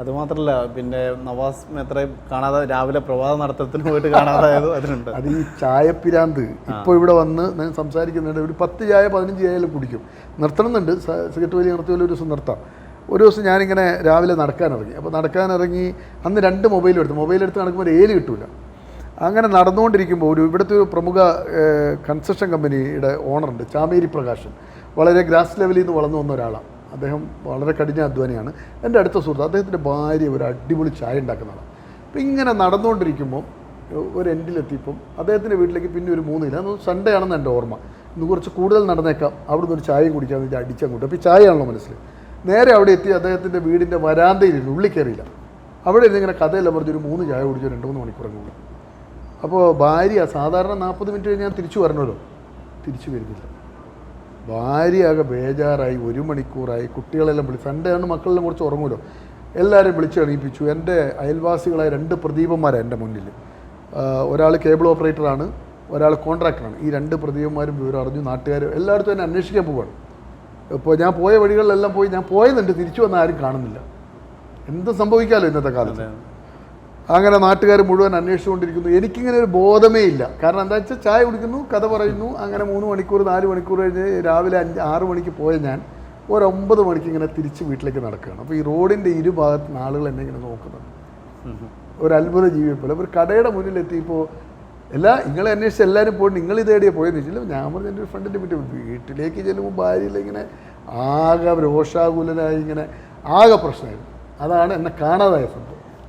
അതുമാത്രല്ല പിന്നെ നവാസ് മേത്ര കാണാതെ രാവിലെ പ്രഭാത നടത്തത്തിന് പോയിട്ട് കാണാതായത് അതിനുണ്ട്. അത് ഈ ചായപ്പിരാന്ത് ഇപ്പോൾ ഇവിടെ വന്ന് ഞാൻ സംസാരിക്കുന്നുണ്ട്. ഒരു പത്ത് ചായ പതിനഞ്ച് ചായയിലും കുടിക്കും. നിർത്തണമെന്നുണ്ട്. സിഗരറ്റ് വലിയ നിർത്തി ഒരു ദിവസം നിർത്താം. ഒരു ദിവസം ഞാനിങ്ങനെ രാവിലെ നടക്കാനിറങ്ങി. അപ്പോൾ നടക്കാനിറങ്ങി അന്ന് രണ്ട് മൊബൈൽ എടുത്തു. മൊബൈൽ എടുത്ത് നടക്കുമ്പോൾ ഏലി ഏൽ കിട്ടൂല. അങ്ങനെ നടന്നുകൊണ്ടിരിക്കുമ്പോൾ ഒരു ഇവിടുത്തെ ഒരു പ്രമുഖ കൺസ്ട്രക്ഷൻ കമ്പനിയുടെ ഓണറുണ്ട് ചാമേരി പ്രകാശൻ. വളരെ ഗ്രാസ് ലെവലിൽ നിന്ന് വളർന്നു വന്ന ഒരാളാണ്. അദ്ദേഹം വളരെ കഠിന അധ്വാനിയാണ്. എന്റെ അടുത്ത സുഹൃത്ത് അദ്ദേഹത്തിന്റെ ഭാര്യ ഒരു അടിപൊളി ചായ ഉണ്ടാക്കുന്നതാണ്. അപ്പോൾ ഇങ്ങനെ നടന്നുകൊണ്ടിരിക്കുമ്പോൾ ഒരു എൻഡിലെത്തിയപ്പം അദ്ദേഹത്തിന്റെ വീട്ടിലേക്ക് പിന്നെ ഒരു മൂന്ന് കിലോ. സൺഡേ ആണെന്ന് എന്റെ ഓർമ്മ. ഇന്ന് കുറച്ച് കൂടുതൽ നടന്നേക്കാം. അവിടുന്ന് ഒരു ചായയും കുടിക്കാമെന്ന് വെച്ചാൽ അടിച്ചങ്ങോട്ട്. അപ്പോൾ ചായയാണല്ലോ മനസ്സിൽ. നേരെ അവിടെ എത്തി അദ്ദേഹത്തിന്റെ വീടിന്റെ വരാന്തയിലിരുന്നു ഉള്ളിൽ കയറിയില്ല. അവിടെ ഇരുന്ന് ഇങ്ങനെ കഥയെല്ലാം പറഞ്ഞ് ഒരു മൂന്ന് ചായ കുടിച്ചു രണ്ട് മൂന്ന് മണിക്കൂർ അങ്ങ് അപ്പോൾ ഭാര്യ സാധാരണ നാൽപ്പത് മിനിറ്റ് കഴിഞ്ഞ് ഞാൻ തിരിച്ചു വരണമല്ലോ. തിരിച്ചു വരുന്നില്ല. ഭാര്യയാകെ ബേജാറായി ഒരു മണിക്കൂറായി. കുട്ടികളെല്ലാം വിളിച്ചു സൺഡേ ആണ് മക്കളെല്ലാം കുറച്ച് ഉറങ്ങുമല്ലോ. എല്ലാവരും വിളിച്ച് എണീപ്പിച്ചു. എന്റെ അയൽവാസികളായ രണ്ട് പ്രദീപന്മാരാണ് എന്റെ മുന്നിൽ. ഒരാൾ കേബിൾ ഓപ്പറേറ്ററാണ് ഒരാൾ കോൺട്രാക്ടറാണ്. ഈ രണ്ട് പ്രദീപന്മാരും വിവരം അറിഞ്ഞു നാട്ടുകാർ എല്ലായിടത്തും എന്നെ അന്വേഷിക്കാൻ പോവാണ്. ഇപ്പോൾ ഞാൻ പോയ വഴികളിലെല്ലാം പോയി ഞാൻ പോയതുണ്ട് തിരിച്ചു വന്ന ആരും കാണുന്നില്ല. എന്ത് സംഭവിക്കാമല്ലോ ഇന്നത്തെ കാലത്ത്. അങ്ങനെ നാട്ടുകാർ മുഴുവൻ അന്വേഷിച്ചുകൊണ്ടിരിക്കുന്നു. എനിക്കിങ്ങനെ ഒരു ബോധമേ ഇല്ല. കാരണം എന്താ വെച്ചാൽ ചായ കുടിക്കുന്നു കഥ പറയുന്നു അങ്ങനെ മൂന്ന് മണിക്കൂർ നാല് മണിക്കൂർ കഴിഞ്ഞ് രാവിലെ അഞ്ച് ആറ് മണിക്ക് പോയ ഞാൻ ഒരൊമ്പത് മണിക്ക് ഇങ്ങനെ തിരിച്ച് വീട്ടിലേക്ക് നടക്കുകയാണ്. അപ്പോൾ ഈ റോഡിന്റെ ഇരുഭാഗത്ത് നിന്ന് ആളുകൾ എന്നെ ഇങ്ങനെ നോക്കുന്നുണ്ട്. ഒരു അത്ഭുത ജീവിയെ പോലെ. ഒരു കടയുടെ മുന്നിൽ എത്തിയപ്പോൾ എല്ലാ നിങ്ങളെ അന്വേഷിച്ച് എല്ലാവരും പോയി നിങ്ങൾ ഇതേടിയെ പോയെന്ന് വെച്ചില്ല ഞാൻ പറഞ്ഞ എന്റെ ഒരു ഫ്രണ്ടിന്റെ പറ്റി വീട്ടിലേക്ക് ചെല്ലുമ്പോൾ ഭാര്യയിൽ ഇങ്ങനെ ആകെ രോഷാകുലനായി ഇങ്ങനെ ആകെ പ്രശ്നമായിരുന്നു. അതാണ് എന്നെ കാണാതായ സംഭവം.